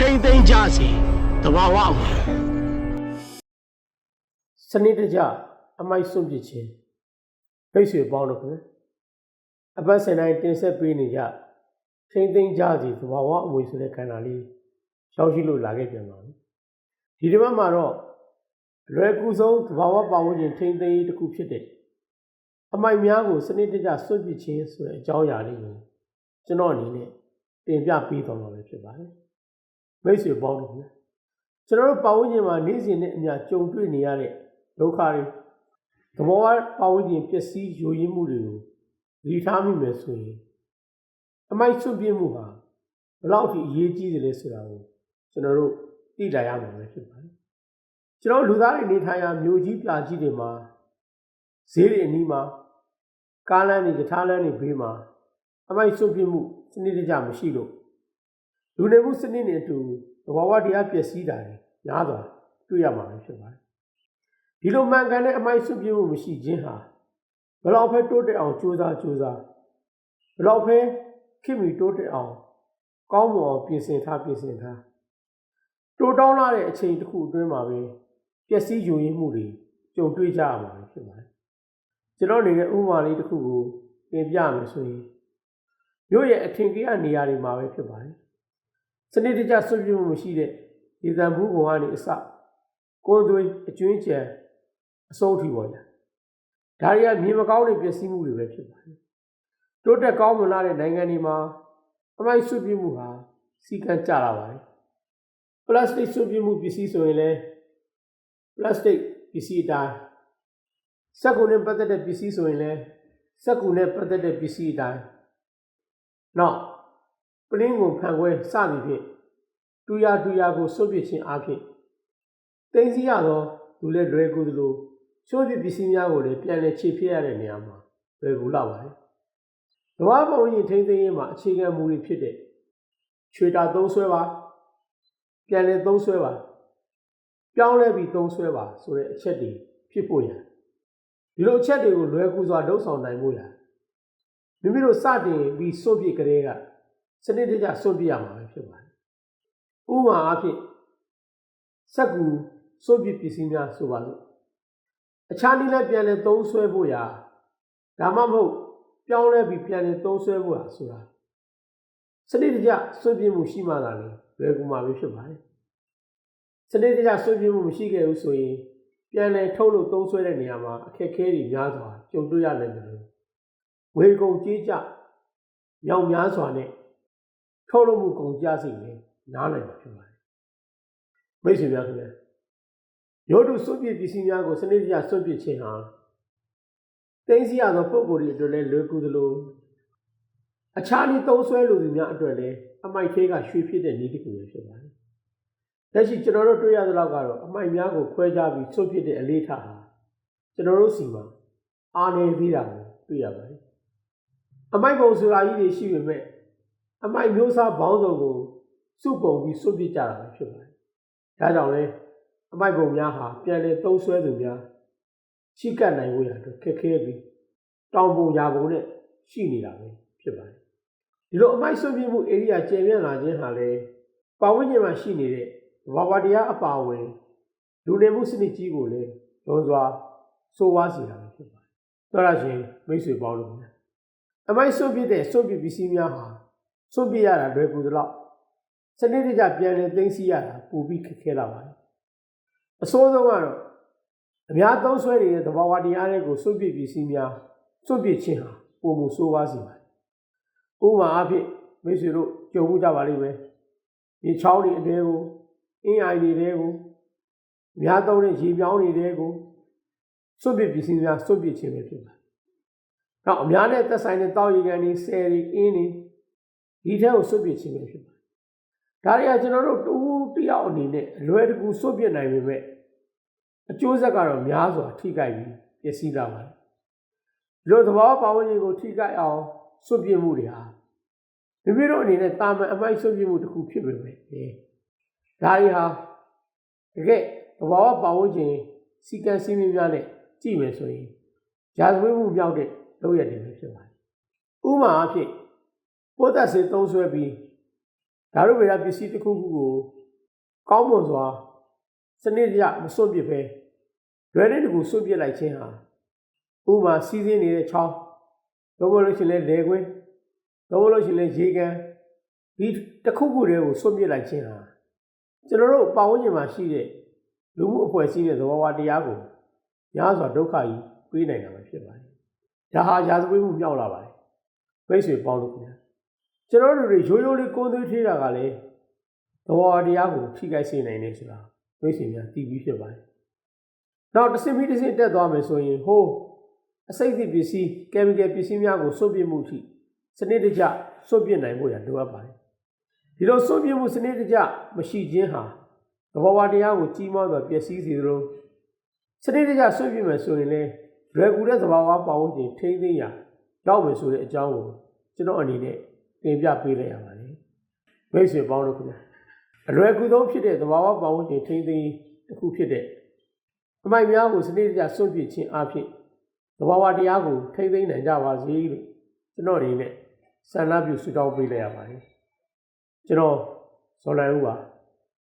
ထိမ့်သိမ်းကြစီတဘာဝအမွေစနစ်တကျအမိုက်စွန့်ပစ်ခြင်းဖိတ်ဆွေပေါင်းတော့ခင်အပတ်စဉ်တိုင်းတင်ဆက်ပေးနေကြထိမ့်သိမ်းကြစီသဘာဝအမွေဆိုတဲ့ခန္ဓာလေးရောက်ရှိလို့လာခဲ့ပြန်ပါပြီဒီတစ်ပတ်မှာတော့အလွယ်ကူဆုံးသဘာဝပတ်ဝန်းကျင်ထိမ့်သိမ်းရေးတစ်ခုဖြစ်တဲ့အမိုက်များကိုစနစ်တကျစွန့်ပစ်ခြင်းဆိုတဲ့အကြောင်းအရာလေးကိုကျွန်တော်အနေနဲ့တင်ပြပေးသွားမှာပဲဖြစ်ပါတယ် မိတ်ဆွေပေါင်းတော့ခင်ကျွန်တော်တို့ပတ်ဝန်းကျင်မှာနေ့စဉ်နဲ့အမျှကြုံတွေ့နေရတဲ့ဒုက္ခတွေသဘောဝပတ်ဝန်းကျင်ပျက်စီးယိုယွင်းမှုတွေကိုလီထားမိမယ်ဆိုရင်အမိုက်စွန့်ပြစ်မှုဟာဘယ်လောက်အထိအရေးကြီးတယ်လဲဆိုတာကိုကျွန်တော်တို့သိလာရမှာပဲဖြစ်ပါတယ်ကျွန်တော်လူသားတွေနေထိုင်ရာမြို့ကြီးပြကြီးတွေမှာဈေးတွေအနီးမှာကားလမ်းတွေယထာလမ်းတွေဘေးမှာအမိုက်စွန့်ပြစ်မှုစနစ်တကျမရှိလို့ လူနေမှုစနစ်နဲ့အတူသဘောဝတရားပျက်စီးတာတွေများစွာတွေ့ရမှာပဲဖြစ်ပါတယ်ဒီလိုမှန်ကန်တဲ့အမိုက်စွန့်ပြစ်မှုမရှိခြင်းဟာဘယ်လောက်ပဲတိုးတက်အောင်ကြိုးစားကြိုးစားဘယ်လောက်ပဲခင်မီတိုးတက်အောင်ကောင်းမွန်အောင်ပြင်ဆင်ထားပြင်ဆင်ထားတိုးတောင်းလာတဲ့အချိန်တစ်ခုအတွင်းမှာပဲပျက်စီးယိုယွင်းမှုတွေကြုံတွေ့ကြရမှာပဲဖြစ်ပါတယ်ကျွန်တော်အနေနဲ့ဥပမာလေးတစ်ခုကိုပြင်ပြမယ်ဆိုရင်မြို့ရဲ့အထင်ကြီးရနေရာတွေမှာပဲဖြစ်ပါတယ် စနစ်တကျဆွပြမှုမရှိတဲ့ဒီသံဘူးဘုံကနေအစကိုယ်သွေးအကျွင်းကျန်အစိုးအထိပေါ်ညာဒါတွေကမြင်မကောင်းတဲ့ပျက်စီးမှုတွေပဲဖြစ်ပါတယ်တိုးတက်ကောင်းမွန်လာတဲ့နိုင်ငံတွေမှာအမိုက်ဆွပြမှုဟာစီကံကြလာပါတယ်ပလတ်စတစ်ဆွပြမှုပစ္စည်းဆိုရင်လည်းပလတ်စတစ်ပစ္စည်းအတိုင်းစက်ကူနဲ့ပတ်သက်တဲ့ပစ္စည်းဆိုရင်လည်းစက်ကူနဲ့ပတ်သက်တဲ့ပစ္စည်းအတိုင်းနောက် ပလင်းကိုဖန်ခွဲစသည်ဖြင့်တူရတူရကိုစွန့်ပစ်ခြင်းအပြင်သိသိရသောလူလက်လွယ်ကူသလိုချိုးပစ်ပစ္စည်းများကိုလည်းပြန်လည်ခြေဖြစ်ရတဲ့နေရာမှာလွယ်ကူလာပါတယ်။ဓဝါပုံရင်ထိမ့်သိမ်းရေးမှာအခြေခံမူတွေဖြစ်တဲ့ချွေတာသုံးဆွဲပါပြန်လည်သုံးဆွဲပါပြောင်းလဲပြီးသုံးဆွဲပါဆိုတဲ့အချက်တွေဖြစ်ဖို့ရဒီလိုအချက်တွေကိုလွယ်ကူစွာလှုပ်ဆောင်နိုင်ဖို့ရမိမိတို့စတင်ပြီးစွန့်ပစ်ကြတဲ့က စနစ်တကျစွန့်ပစ်ရမှာပဲဖြစ်ပါတယ်။ဥပမာအားဖြင့်စက်ကူစွန့်ပစ်ပစ္စည်းများဆိုပါလို့အခြားနည်းနဲ့ပြန်လည်သုံးဆွဲဖို့ရာဒါမှမဟုတ်ပြောင်းလဲပြီးပြန်လည်သုံးဆွဲဖို့ရာဆိုတာစနစ်တကျစွန့်ပစ်မှုရှိမှသာလေလွယ်ကူမှာပဲဖြစ်ပါတယ်။စနစ်တကျစွန့်ပစ်မှုမရှိခဲ့ဘူးဆိုရင်ပြန်လည်ထုတ်လုပ်သုံးဆွဲတဲ့နေရာမှာအခက်အခဲတွေများစွာကြုံတွေ့ရနိုင်တယ်လို့ဝေကုံကြေးကြမြောင်များစွာနဲ့ ထုတ်လုပ်မှုကုန်ကြစိတ်လည်းနားလည်မှာဖြစ်ပါတယ်။မိတ်ဆွေများခင်ဗျာရုပ်တုစွန့်ပစ်ပစ္စည်းများကိုစနစ်တကျစွန့်ပစ်ခြင်းဟာသိသိရသောပုံကိုယ်တွေအတွက်လည်းလွယ်ကူသလိုအခြားနည်းသုံးဆွဲလိုသူများအတွက်လည်းအမိုက်သေးကရွှေဖြစ်တဲ့နည်းတစ်ခုပဲဖြစ်ပါတယ်။လက်ရှိကျွန်တော်တို့တွေ့ရသလောက်ကတော့အမိုက်များကိုခွဲခြားပြီးစွန့်ပစ်တဲ့အလေးထားဟာကျွန်တော်တို့စီမှာအားနေသေးတာကိုတွေ့ရပါတယ်။အမိုက်ပုံဆိုတာကြီးတွေရှိပေမဲ့ အမိုက်မျိုးစားဘောင်းစုံကိုစုပုံပြီးစွန့်ပစ်ကြတာပဲဖြစ်ပါတယ်။ဒါကြောင့်လည်းအမိုက်ပုံများဟာပြန်လည်သုံးဆွဲသူများချိကပ်နိုင်ဖို့ရအတွက်ခက်ခဲပြီးတောင်ပုံရာပုံနဲ့ရှိနေတာပဲဖြစ်ပါတယ်ဒီလိုအမိုက်ဆွပြမှုဧရိယာကျယ်ပြန့်လာခြင်းဟာလည်းပတ်ဝန်းကျင်မှာရှိနေတဲ့ဘာဝတရားအပါအဝင်လူနေမှုစနစ်ကြီးကိုလည်းလွန်စွာဆိုးဝါးစေတာပဲဖြစ်ပါတယ်တော်ရရှင်မိတ်ဆွေပေါင်းလို့များအမိုက်ဆွပြတဲ့ဆွပြပစ္စည်းများဟာ ဆွပြရတာလွယ်ကူသလောက်စနစ်တကျပြန်လည်သိမ်းဆည်းရတာပိုပြီးခက်ခဲလာပါတယ်အဆိုးဆုံးကတော့အများသုံးဆွဲနေတဲ့သဘာဝတရားတွေကိုစွန့်ပစ်ပစ္စည်းများစွန့်ပစ်ခြင်းဟာပုံမှုဆိုးပါးစေပါတယ်။ဥပမာအားဖြင့်မိတ်ဆွေတို့ကြုံမှုကြပါလိမ့်မယ်။ဒီချောင်းတွေအတဲကိုအင်းအိုင်တွေတဲကိုအများသုံးတဲ့ရေပြောင်းတွေတဲကိုစွန့်ပစ်ပစ္စည်းများစွန့်ပစ်ခြင်းပဲဖြစ်ပါတယ်။နောက်အများနဲ့သက်ဆိုင်တဲ့တောက်ရီကန်တွေဆယ်တွေအင်းတွေ ဒီထဲကိုစွန့်ပစ်ခြင်းပဲဖြစ်ပါတယ်။ဒါတွေကကျွန်တော်တို့တူတယောက်အနေနဲ့အလွယ်တကူစွန့်ပစ်နိုင်ပေမဲ့အကျိုးဆက်ကတော့များစွာထိခိုက်ပြီးပျက်စီးလာပါတယ်။ဒီလိုသဘောပါဝင်ခြင်းကိုထိခိုက်အောင်စွန့်ပစ်မှုတွေဟာမိမိတို့အနေနဲ့တာမန်အမိုက်စွန့်ပစ်မှုတစ်ခုဖြစ်ပေမဲ့ဒါတွေဟာတကယ်သဘောပါဝင်ခြင်းစီကံစည်းမျဉ်းများနဲ့ကြည့်မယ်ဆိုရင်ရာဇဝတ်မှုမြောက်တဲ့လုပ်ရည်တွေပဲဖြစ်ပါတယ်။ဥပမာအဖြစ် ပိုးသက်စေသုံးဆွဲပြီးဓာတ်ဝေဒပစ္စည်းတစ်ခုခုကိုကောင်းမွန်စွာစနစ်တကျမစွန့်ပစ်ပဲလွယ်တဲ့တကူစွန့်ပစ်လိုက်ခြင်းဟာဥပမာစီးစင်းနေတဲ့ချောင်းတော့မလို့ရှိရင်လည်းလေခွင်းတော့မလို့ရှိရင်လည်းရေကန်ဒီတစ်ခုခုတည်းကိုစွန့်ပစ်လိုက်ခြင်းဟာကျွန်တော်တို့ပတ်ဝန်းကျင်မှာရှိတဲ့လူမှုအဖွဲ့အစည်းရဲ့သဘောဝတရားကိုများစွာဒုက္ခကြီးပေးနိုင်တာပဲဖြစ်ပါတယ်။ဒါဟာရာဇဝတ်မှုမြောက်လာပါတယ်။မိတ်ဆွေပေါင်းလို့ခင်ဗျာ ကျွန်တော်တို့တွေရိုးရိုးလေးကိုယ်သွေးထေးတာကလည်းသဘောဝတရားကိုထိခိုက်စေနိုင်တယ်ဆိုတာမိတ်ဆွေများသိပြီးဖြစ်ပါတယ်။နောက်တစ်စင်ပြီးတစ်စင်တက်သွားမယ်ဆိုရင်ဟိုးအစိတ်အသစ်ပစ္စည်းကင်မီကယ်ပစ္စည်းများကိုစွန့်ပစ်မှုထိစနစ်တကျစွန့်ပစ်နိုင်ဖို့ရလိုအပ်ပါတယ်။ဒီလိုစွန့်ပစ်မှုစနစ်တကျမရှိခြင်းဟာသဘောဝတရားကိုကြီးမားစွာပျက်စီးစေသလိုစနစ်တကျစွန့်ပစ်မယ်ဆိုရင်လည်းလွယ်ကူတဲ့သဘာဝပတ်ဝန်းကျင်ထိမ့်သိမ်းရာရောက်မယ်ဆိုတဲ့အကြောင်းကိုကျွန်တော်အနေနဲ့ တင်ပြပေးလိုက်ရပါတယ်။မိတ်ဆွေပေါင်းတို့ခင်ဗျာအလွယ်ကူဆုံးဖြစ်တဲ့သဘာဝပတ်ဝန်းကျင်ထိမ့်သိမ်းတစ်ခုဖြစ်တဲ့အမိုက်များကိုစနစ်တကျစွန့်ပစ်ခြင်းအပြင်သဘာဝတရားကိုထိမ့်သိမ်းနိုင်ကြပါစေလို့ကျွန်တော်အနေနဲ့ဆန္ဒပြုဆုတောင်းပေးလိုက်ရပါတယ်။ကျွန်တော်ဇော်လန်ဦးပါ